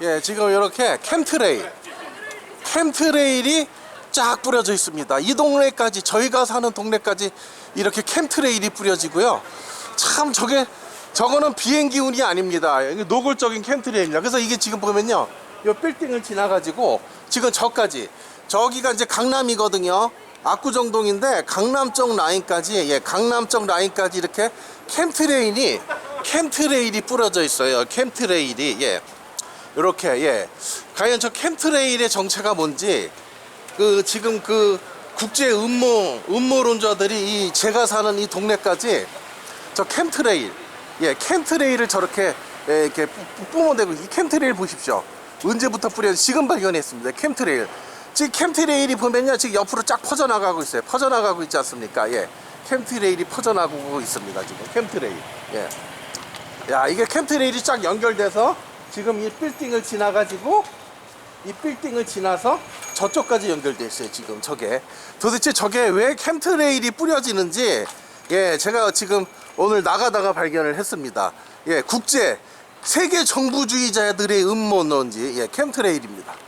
예, 지금 이렇게 캠트레일, 캠트레일이 쫙 뿌려져 있습니다. 이 동네까지 저희가 사는 동네까지 이렇게 캠트레일이 뿌려지고요. 참 저게 저거는 비행기 운이 아닙니다. 이게 노골적인 캠트레일입니다. 그래서 이게 지금 보면요, 이 빌딩을 지나가지고 지금 저까지 저기가 이제 강남이거든요. 압구정동인데 강남 쪽 라인까지 예, 강남 쪽 라인까지 이렇게 캠트레일이 캠트레일이 뿌려져 있어요. 캠트레일이 예. 이렇게 예. 과연 저 캠트레일의 정체가 뭔지 그 지금 그 국제 음모 음모론자들이 이 제가 사는 이 동네까지 저 캠트레일 예 캠트레일을 저렇게 예, 이렇게 뿜- 뿜- 뿜어대고 이 캠트레일 보십시오. 언제부터 뿌려 지금 발견했습니다. 캠트레일. 지금 캠트레일이 보면요. 지금 옆으로 쫙 퍼져나가고 있어요. 퍼져나가고 있지 않습니까? 예. 캠트레일이 퍼져나가고 있습니다 지금. 캠트레일. 예. 야 이게 캠트레일이 쫙 연결돼서 지금 이 빌딩을 지나가지고 이 빌딩을 지나서 저쪽까지 연결돼 있어요 지금 저게. 도대체 저게 왜 캠트레일이 뿌려지는지 예 제가 지금 오늘 나가다가 발견을 했습니다. 예 국제 세계 정부주의자들의 음모론지 예 캠트레일입니다